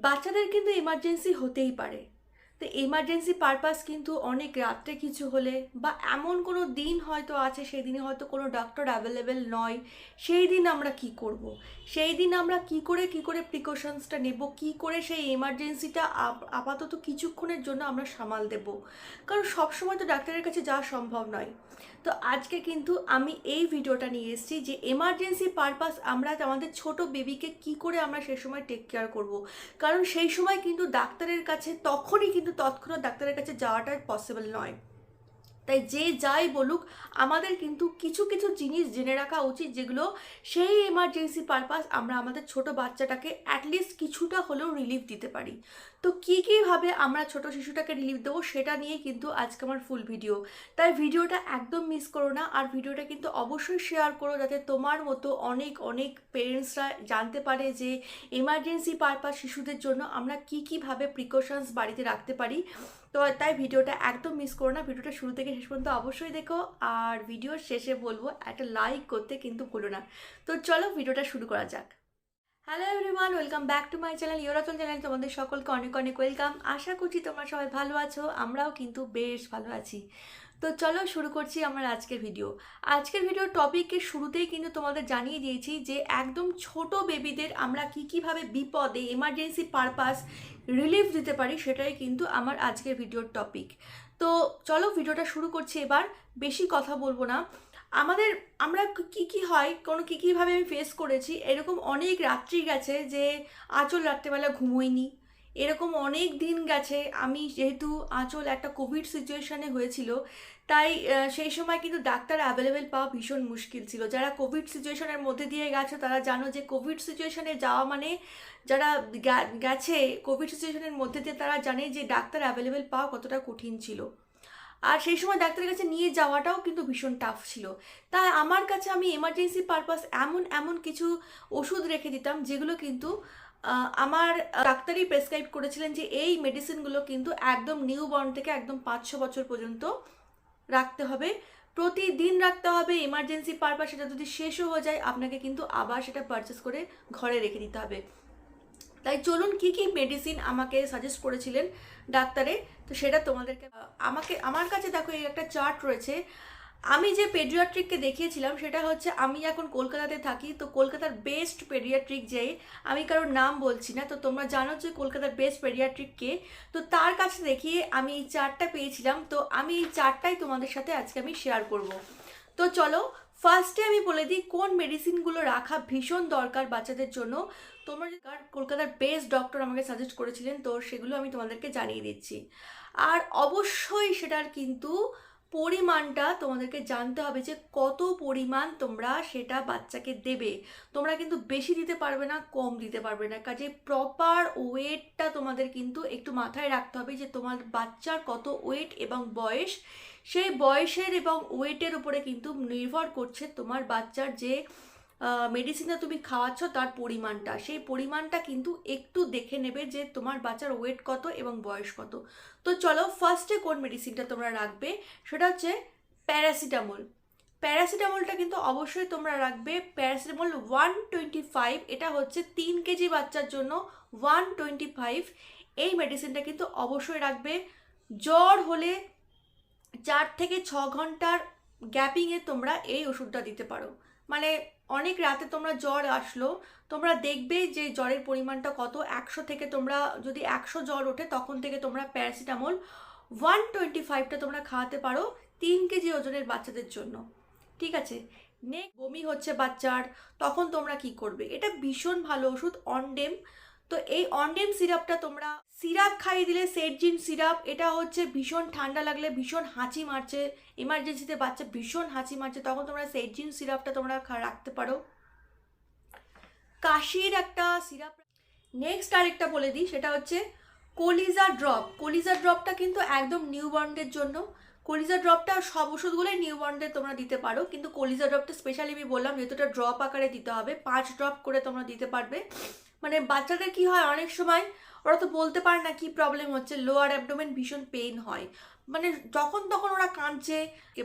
বাচ্চাদের কিন্তু এমার্জেন্সি হতেই পারে। তো এমার্জেন্সি পারপাস কিন্তু অনেক রাত্রে কিছু হলে বা এমন কোনো দিন হয়তো আছে, সেই দিনে হয়তো কোনো ডক্টর অ্যাভেলেবেল নয়, সেই দিন আমরা কি করব। সেই দিন আমরা কি করে কি করে প্রিকশনসটা নেব? কি করে সেই এমার্জেন্সিটা আপাতত কিছুক্ষণের জন্য আমরা সামাল দেব? কারণ সবসময় তো ডাক্তারের কাছে যাওয়া সম্ভব নয়। তো আজকে কিন্তু আমি এই ভিডিওটা নিয়ে এসেছি যে এমার্জেন্সি পারপাস আমরা আমাদের ছোট বেবিকে কি করে আমরা সেই সময় টেক কেয়ার করব? কারণ সেই সময় কিন্তু ডাক্তারের কাছে তখনই কিন্তু তৎক্ষণাৎ ডাক্তারের কাছে যাওয়াটা পসিবল নয়। তাই যে যাই বলুক, আমাদের কিন্তু কিছু কিছু জিনিস জেনে রাখা উচিত যেগুলো সেই এমার্জেন্সি পারপাস আমরা আমাদের ছোট বাচ্চাটাকে অ্যাটলিস্ট কিছুটা হলেও রিলিফ দিতে পারি। তো কী কীভাবে আমরা ছোট শিশুটাকে রিলিফ দেবো সেটা নিয়ে কিন্তু আজকে আমার ফুল ভিডিও তাই ভিডিওটা একদম মিস করো না, আর ভিডিওটা কিন্তু অবশ্যই শেয়ার করো যাতে তোমার মতো অনেক অনেক পেরেন্টসরা জানতে পারে যে এমার্জেন্সি পারপাস শিশুদের জন্য আমরা কী কীভাবে প্রিকশনস বাড়িতে রাখতে পারি। তো তাই ভিডিওটা একদম মিস করো না ভিডিওটা শুরু থেকে শেষ পর্যন্ত অবশ্যই দেখো। আর ভিডিওর শেষে বলব, একটা লাইক করতে কিন্তু ভুলো না। তো চলো ভিডিওটা শুরু করা যাক। Hello everyone welcome back to my channel ইউরাচল channel তোমাদের সকলকে অনেক অনেক ওয়েলকাম আশা করছি তোমরা সবাই ভালো আছো, আমরাও কিন্তু বেশ ভালো আছি। তো চলো শুরু করছি আমার আজকের ভিডিও আজকের ভিডিও টপিকের শুরুতেই কিন্তু তোমাদের জানিয়ে দিয়েছি যে, একদম ছোট বেবিদের আমরা কি কীভাবে বিপদে এমার্জেন্সি পারপাস রিলিফ দিতে পারি, সেটাই কিন্তু আমার আজকের ভিডিওর টপিক তো চলো ভিডিওটা শুরু করছি এবার। বেশি কথা বলব না। আমাদের, আমরা কি কি হয়, কোনো কী কীভাবে আমি ফেস করেছি, এরকম অনেক রাত্রি গেছে যে আচল রাত্রেবেলা ঘুমোইনি। এরকম অনেক দিন গেছে। আমি যেহেতু আঁচল একটা কোভিড সিচুয়েশানে হয়েছিল, তাই সেই সময় কিন্তু ডাক্তার অ্যাভেলেবেল পাওয়া ভীষণ মুশকিল ছিল। যারা কোভিড সিচুয়েশনের মধ্যে দিয়ে গেছো, তারা জানো যে কোভিড সিচুয়েশনে যাওয়া মানে যারা গেছে কোভিড সিচুয়েশনের মধ্যে দিয়ে তারা জানে যে ডাক্তার অ্যাভেলেবেল পাওয়া কতটা কঠিন ছিল। আর সেই সময় ডাক্তারের কাছে নিয়ে যাওয়াটাও কিন্তু ভীষণ টাফ ছিল। তাই আমার কাছে আমি এমার্জেন্সি পারপাস এমন এমন কিছু ওষুধ রেখে দিতাম, যেগুলো কিন্তু আমার ডাক্তারই প্রেসক্রাইব করেছিলেন যে এই মেডিসিনগুলো কিন্তু একদম নিউ বর্ন থেকে একদম পাঁচ ছ বছর পর্যন্ত রাখতে হবে। প্রতিদিন রাখতে হবে এমার্জেন্সি পারপাস সেটা যদি শেষও হয়ে যায়, আপনাকে কিন্তু আবার সেটা পারচেস করে ঘরে রেখে দিতে হবে। তাই চলুন কি কি মেডিসিন আমাকে সাজেস্ট করেছিলেন ডাক্তারে? তো সেটা তোমাদেরকে আমাকে, আমার কাছে দেখো এই একটা চার্ট রয়েছে। আমি যে পেডিয়াট্রিককে দেখিয়েছিলাম, সেটা হচ্ছে আমি এখন কলকাতাতে থাকি, তো কলকাতার বেস্ট পেডিয়াট্রিক যে আমি কারোর নাম বলছি না, তো তোমরা জানো যে কলকাতার বেস্ট পেডিয়াট্রিক কে। তো তার কাছে দেখিয়ে আমি এই চারটা পেয়েছিলাম, তো আমি এই চারটাই তোমাদের সাথে আজকে আমি শেয়ার করব। তো চলো ফার্স্টে আমি বলে দিই, কোন মেডিসিনগুলো রাখা ভীষণ দরকার বাচ্চাদের জন্য? তোমরা কলকাতার বেস্ট ডক্টর আমাকে সাজেস্ট করেছিলেন, তো সেগুলো আমি তোমাদেরকে জানিয়ে দিচ্ছি। আর অবশ্যই সেটার কিন্তু পরিমাণটা তোমাদেরকে জানতে হবে যে কত পরিমাণ তোমরা সেটা বাচ্চাকে দেবে। তোমরা কিন্তু বেশি দিতে পারবে না, কম দিতে পারবে না। কাজে প্রপার ওয়েটটা তোমাদের কিন্তু একটু মাথায় রাখতে হবে যে তোমার বাচ্চার কত ওয়েট এবং বয়স। সেই বয়সের এবং ওয়েটের উপরে কিন্তু নির্ভর করছে তোমার বাচ্চার যে মেডিসিনটা তুমি খাওয়াচ্ছ, তার পরিমাণটা। সেই পরিমাণটা কিন্তু একটু দেখে নেবে যে তোমার বাচ্চার ওয়েট কত এবং বয়স কত। তো চলো ফার্স্টে কোন মেডিসিনটা তোমরা রাখবে? সেটা হচ্ছে প্যারাসিটামল প্যারাসিটামলটা কিন্তু অবশ্যই তোমরা রাখবে। প্যারাসিটামল ওয়ান টোয়েন্টি ফাইভ এটা হচ্ছে তিন কেজি বাচ্চার জন্য ওয়ান টোয়েন্টি ফাইভ এই মেডিসিনটা কিন্তু অবশ্যই রাখবে। জ্বর হলে চার থেকে ছ ঘণ্টার গ্যাপিংয়ে তোমরা এই ওষুধটা দিতে পারো। মানে অনেক রাতে তোমরা জ্বর আসলো, তোমরা দেখবে যে জ্বরের পরিমাণটা কত। একশো থেকে তোমরা যদি একশো জ্বর ওঠে, তখন থেকে তোমরা প্যারাসিটামল ওয়ান টোয়েন্টি ফাইভটা তোমরা খাওয়াতে পারো তিন কেজি ওজনের বাচ্চাদের জন্য। ঠিক আছে? নে বমি হচ্ছে বাচ্চার, তখন তোমরা কি করবে? এটা ভীষণ ভালো ওষুধ অনডেম তো এই অনডেম সিরাপটা তোমরা সিরাপ খাইয়ে দিলে সেটজিন সিরাপ এটা হচ্ছে ভীষণ ঠান্ডা লাগলে ভীষণ হাঁচি মারছে এমার্জেন্সিতে বাচ্চা ভীষণ হাঁচি মারছে, তখন তোমরা সেটজিন সিরাপটা তোমরা রাখতে পারো। কাশির একটা সিরাপ নেক্সট আরেকটা বলে দিই, সেটা হচ্ছে কলিজা ড্রপ কলিজা ড্রপটা কিন্তু একদম নিউ বর্নদের জন্য। কলিজা ড্রপটা সব ওষুধগুলোই নিউ বর্নদের তোমরা দিতে পারো, কিন্তু কলিজা ড্রপটা স্পেশালি আমি বললাম, যেহেতু ড্রপ আকারে দিতে হবে, পাঁচ ড্রপ করে তোমরা দিতে পারবে। মানে বাচ্চাদের কি হয় অনেক সময় ওরা তো বলতে পারে না কি প্রবলেম হচ্ছে লোয়ার অ্যাবডোমেন ভীষণ পেন হয়। মানে যখন তখন ওরা কাঁদছে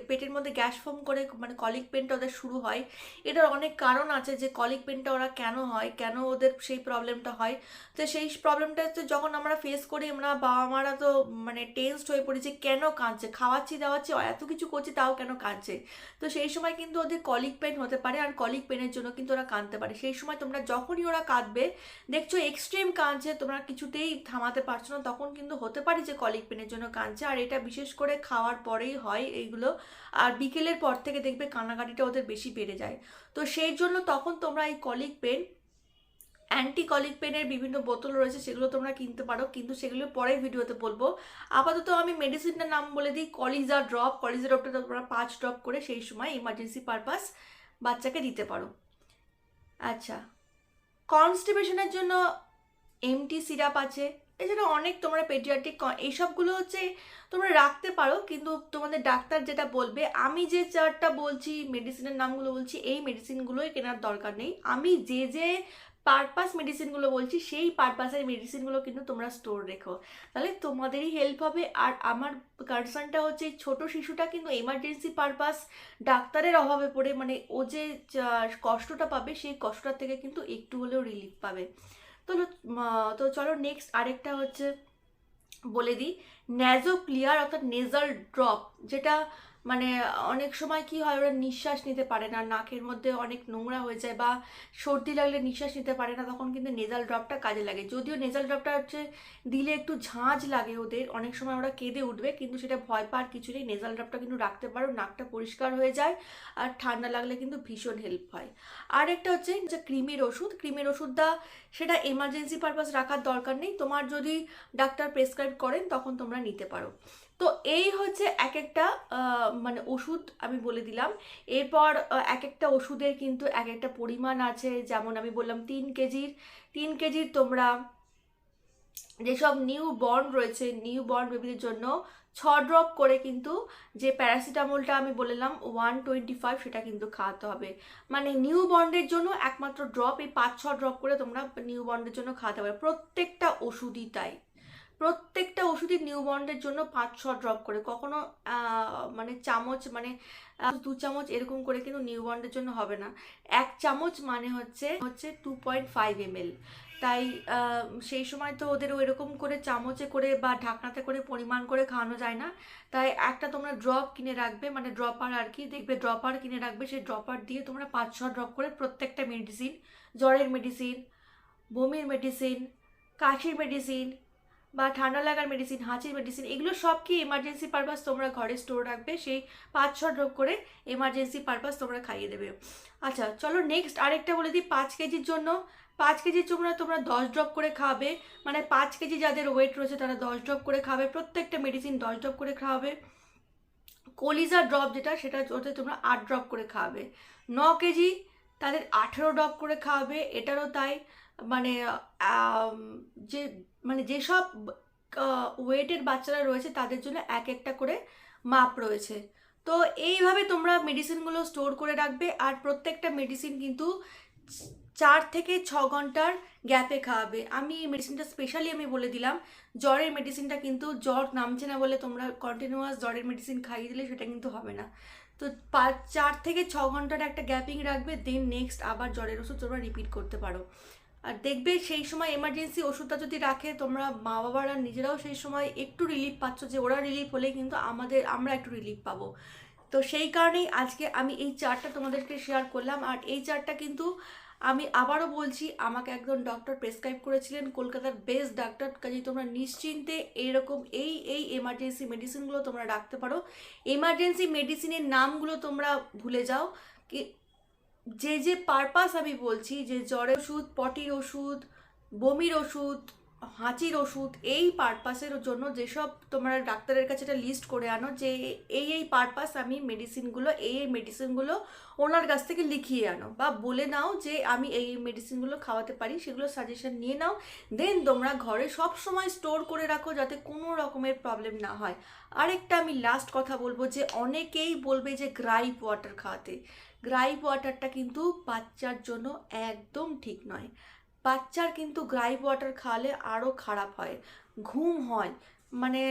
পেটের মধ্যে গ্যাস ফর্ম করে মানে কলিক পেনটা ওদের শুরু হয়। এটার অনেক কারণ আছে যে কলিক পেনটা ওরা কেন হয়, কেন ওদের সেই প্রবলেমটা হয়। তো সেই প্রবলেমটা হচ্ছে যখন আমরা ফেস করি, আমরা বাবা মারা তো মানে টেনসড হয়ে পড়ি যে কেন কাঁদছে? খাওয়াচ্ছি, দাওয়াচ্ছি এত কিছু করছি, তাও কেন কাঁদছে? তো সেই সময় কিন্তু ওদের কলিক পেন হতে পারে আর কলিক পেনের জন্য কিন্তু ওরা কাঁদতে পারে। সেই সময় তোমরা যখনই ওরা কাঁদবে, দেখছ এক্সট্রিম কাঁদছে, তোমরা কিছুতেই থামাতে পারছ না, তখন কিন্তু হতে পারে যে কলিক পেনের জন্য কাঁদছে। আর এটা বিশেষ করে খাওয়ার পরেই হয় এইগুলো। আর বিকেলের পর থেকে দেখবে কানাকাটিটা ওদের বেশি বেড়ে যায়। তো সেই জন্য তখন তোমরা এই কলিক পেন অ্যান্টি কলিক পেনের বিভিন্ন বোতল রয়েছে, সেগুলো তোমরা কিনতে পারো। কিন্তু সেগুলো পরের ভিডিওতে বলব, আপাতত আমি মেডিসিনটার নাম বলে দিই কলিজা ড্রপ কলিজা ড্রপটা তোমরা পাঁচ ড্রপ করে সেই সময় ইমার্জেন্সি পারপাস বাচ্চাকে দিতে পারো। আচ্ছা কনস্টিপেশনের জন্য এমটি সিরাপ আছে। এছাড়া অনেক তোমরা পেডিয়াট্রিক এইসবগুলো হচ্ছে তোমরা রাখতে পারো, কিন্তু তোমাদের ডাক্তার যেটা বলবে, আমি যে চারটা বলছি মেডিসিনের নামগুলো বলছি, এই মেডিসিনগুলোই কেনার দরকার নেই। আমি যে যে পারপাস মেডিসিনগুলো বলছি, সেই পারপাসের মেডিসিনগুলো কিন্তু তোমরা স্টোর রেখো। তাহলে তোমাদেরই হেল্প হবে, আর আমার কনসার্নটা হচ্ছে ছোট শিশুটা কিন্তু এমার্জেন্সি পারপাস ডাক্তারের অভাবে পড়ে মানে ও যে কষ্টটা পাবে, সেই কষ্টটা থেকে কিন্তু একটু হলেও রিলিফ পাবে। তো তো চলো নেক্সট আরেকটা হচ্ছে বলে দিই। ন্যাজো ক্লিয়ার অর্থাৎ নেজাল ড্রপ যেটা মানে অনেক সময় কি হয়, ওরা নিঃশ্বাস নিতে পারে না, নাকের মধ্যে অনেক নোংরা হয়ে যায় বা সর্দি লাগলে নিঃশ্বাস নিতে পারে না, তখন কিন্তু নেজাল ড্রপটা কাজে লাগে। যদিও নেজাল ড্রপটা হচ্ছে দিলে একটু ঝাঁঝ লাগে ওদের, অনেক সময় ওরা কেঁদে উঠবে, কিন্তু সেটা ভয় পাওয়ার কিছু নেই নেজাল ড্রপটা কিন্তু রাখতে পারো, নাকটা পরিষ্কার হয়ে যায় আর ঠান্ডা লাগলে কিন্তু ভীষণ হেল্প হয়। আর একটা হচ্ছে যে ক্রিমের ওষুধ, ক্রিমের ওষুধটা সেটা এমার্জেন্সি পারপাস রাখার দরকার নেই, তোমার যদি ডাক্তার প্রেসক্রাইব করেন তখন তোমরা নিতে পারো। তো এই হচ্ছে এক একটা মানে ওষুধ আমি বলে দিলাম। এরপর এক একটা ওষুধের কিন্তু এক একটা পরিমাণ আছে। যেমন আমি বললাম তিন কেজির তিন কেজির তোমরা যেসব নিউ বর্ন রয়েছে নিউ বর্ন বেবিদের জন্য ছ ড্রপ করে কিন্তু যে প্যারাসিটামলটা আমি বললাম ওয়ান টোয়েন্টি ফাইভ সেটা কিন্তু খাওয়াতে হবে। মানে নিউ বন্ডের জন্য একমাত্র ড্রপ এই পাঁচ, ছ ড্রপ করে তোমরা নিউ বন্ডের জন্য খাওয়াতে পারো। প্রত্যেকটা ওষুধই তাই। প্রত্যেকটা ওষুধই নিউ বন্ডের জন্য পাঁচ ছ ড্রপ করে। কখনো মানে চামচ মানে দু চামচ এরকম করে কিন্তু নিউ বন্ডের জন্য হবে না। এক চামচ মানে হচ্ছে হচ্ছে টু পয়েন্ট ফাইভ এম তাই সেই সময় তো ওদের ওইরকম করে চামচে করে বা ঢাকনাতে করে পরিমাণ করে খাওয়ানো যায় না। তাই একটা তোমরা ড্রপ কিনে রাখবে মানে ড্রপার আর কি, দেখবে ড্রপার কিনে রাখবে, সেই ড্রপার দিয়ে তোমরা পাঁচ ছ ড্রপ করে প্রত্যেকটা মেডিসিন জ্বরের মেডিসিন বমির মেডিসিন কাশির মেডিসিন বা ঠান্ডা লাগার মেডিসিন হাঁচির মেডিসিন এগুলো সব কি এমার্জেন্সি পারপাস তোমরা ঘরে স্টোর রাখবে? সেই পাঁচ, ছ ড্রপ করে এমার্জেন্সি পারপাস তোমরা খাইয়ে দেবে। আচ্ছা চলো নেক্সট আরেকটা বলে দিই, পাঁচ কেজির জন্য। পাঁচ কেজির জন্য তোমরা দশ ড্রপ করে খাবে। মানে পাঁচ কেজি যাদের ওয়েট রয়েছে, তারা দশ ড্রপ করে খাবে। প্রত্যেকটা মেডিসিন দশ ড্রপ করে খাওয়াবে কলিজা ড্রপ যেটা, সেটা ওতে তোমরা আট ড্রপ করে খাওয়াবে ন কেজি তাদের আঠেরো ড্রপ করে খাওয়াবে এটারও তাই মানে যে মানে যেসব ওয়েটের বাচ্চারা রয়েছে তাদের জন্য এক একটা করে মাপ রয়েছে। তো এইভাবে তোমরা মেডিসিনগুলো স্টোর করে রাখবে আর প্রত্যেকটা মেডিসিন কিন্তু চার থেকে ছ ঘণ্টার গ্যাপে খাওয়াবে। আমি এই মেডিসিনটা স্পেশালি আমি বলে দিলাম, জ্বরের মেডিসিনটা কিন্তু জ্বর নামছে না বলে তোমরা কন্টিনিউয়াস জ্বরের মেডিসিন খাইয়ে দিলে সেটা কিন্তু হবে না। তো পাঁচ, চার থেকে ছ ঘণ্টার একটা গ্যাপিং রাখবে দেন নেক্সট আবার জ্বরের ওষুধ তোমরা রিপিট করতে পারো। আর দেখবে সেই সময় এমার্জেন্সি ওষুধটা যদি রাখে, তোমরা মা বাবারা নিজেরাও সেই সময় একটু রিলিফ পাচ্ছ যে ওরা রিলিফ হলে কিন্তু আমাদের, আমরা একটু রিলিফ পাবো। তো সেই কারণেই আজকে আমি এই চারটা তোমাদেরকে শেয়ার করলাম। আর এই চারটা কিন্তু আমি আবারও বলছি, আমাকে একজন ডক্টর প্রেসক্রাইব করেছিলেন, কলকাতার বেস্ট ডাক্তার কাজে তোমরা নিশ্চিন্তে এইরকম এই এই এমার্জেন্সি মেডিসিনগুলো তোমরা রাখতে পারো। এমার্জেন্সি মেডিসিনের নামগুলো তোমরা ভুলে যাও। কি যে যে পারপাস আমি বলছি যে জ্বরের ওষুধ পটির ওষুধ বমির ওষুধ হাঁচির ওষুধ, এই পারপাসের জন্য যেসব তোমরা ডাক্তারের কাছে একটা লিস্ট করে আনো যে এই এই পারপাস আমি মেডিসিনগুলো এই এই মেডিসিনগুলো ওনার কাছ থেকে লিখিয়ে আনো বা বলে নাও যে আমি এই মেডিসিনগুলো খাওয়াতে পারি, সেগুলো সাজেশন নিয়ে নাও। দেন তোমরা ঘরে সব সময় স্টোর করে রাখো যাতে কোনো রকমের প্রবলেম না হয়। আরেকটা আমি লাস্ট কথা বলব যে অনেকেই বলবে যে গ্রাইপ ওয়াটার খাওয়াতে। গ্রাইপ ওয়াটারটা কিন্তু বাচ্চার জন্য একদম ঠিক নয়। বাচ্চার কিন্তু গ্রাইপ ওয়াটার খাওয়ালে আরও খারাপ হয়, ঘুম হয়। মানে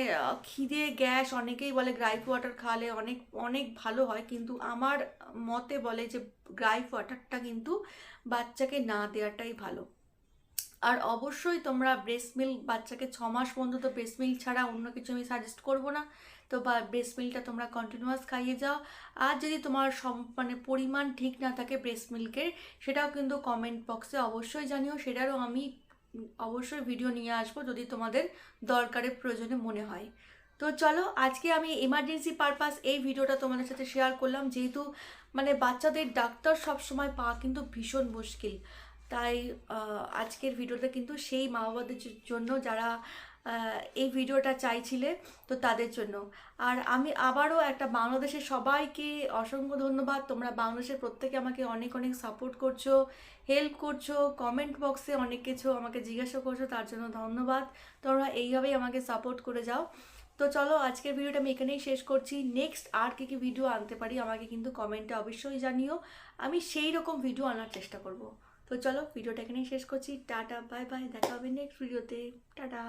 খিদে, গ্যাস অনেকেই বলে গ্রাইপ ওয়াটার খাওয়ালে অনেক অনেক ভালো হয়, কিন্তু আমার মতে বলে যে গ্রাইপ ওয়াটারটা কিন্তু বাচ্চাকে না দেওয়াটাই ভালো। আর অবশ্যই তোমরা ব্রেস্ট মিল্ক বাচ্চাকে ছ মাস পর্যন্ত ব্রেস্ট মিল্ক ছাড়া অন্য কিছু আমি সাজেস্ট করব না। তো বা ব্রেস্ট মিল্কটা তোমরা কন্টিনিউয়াস খাইয়ে যাও। আর যদি তোমার সম মানে পরিমাণ ঠিক না থাকে ব্রেস্ট মিল্কের সেটাও কিন্তু কমেন্ট বক্সে অবশ্যই জানিও। সেটারও আমি অবশ্যই ভিডিও নিয়ে আসব যদি তোমাদের দরকারের প্রয়োজনে মনে হয়। তো চলো, আজকে আমি এমার্জেন্সি পারপাস এই ভিডিওটা তোমাদের সাথে শেয়ার করলাম। যেহেতু মানে বাচ্চাদের ডাক্তার সবসময় পাওয়া কিন্তু ভীষণ মুশকিল। তাই আজকের ভিডিওটা কিন্তু সেই মা বাবাদের জন্য যারা এই ভিডিওটা চাইছিলে, তো তাদের জন্য। আর আমি আবারও একটা বাংলাদেশের সবাইকে অসংখ্য ধন্যবাদ। তোমরা বাংলাদেশের প্রত্যেকে আমাকে অনেক অনেক সাপোর্ট করছ হেল্প করছ কমেন্ট বক্সে অনেক কিছু আমাকে জিজ্ঞাসা করছ, তার জন্য ধন্যবাদ। তোমরা এইভাবেই আমাকে সাপোর্ট করে যাও। তো চলো, আজকের ভিডিওটা আমি এখানেই শেষ করছি। নেক্সট আর কী কী ভিডিও আনতে পারি, আমাকে কিন্তু কমেন্টে অবশ্যই জানিও। আমি সেই রকম ভিডিও আনার চেষ্টা করব। তো চলো ভিডিওটা এখানেই শেষ করছি। টাটা বাই বাই দেখা হবে নেক্সট ভিডিওতে টাটা।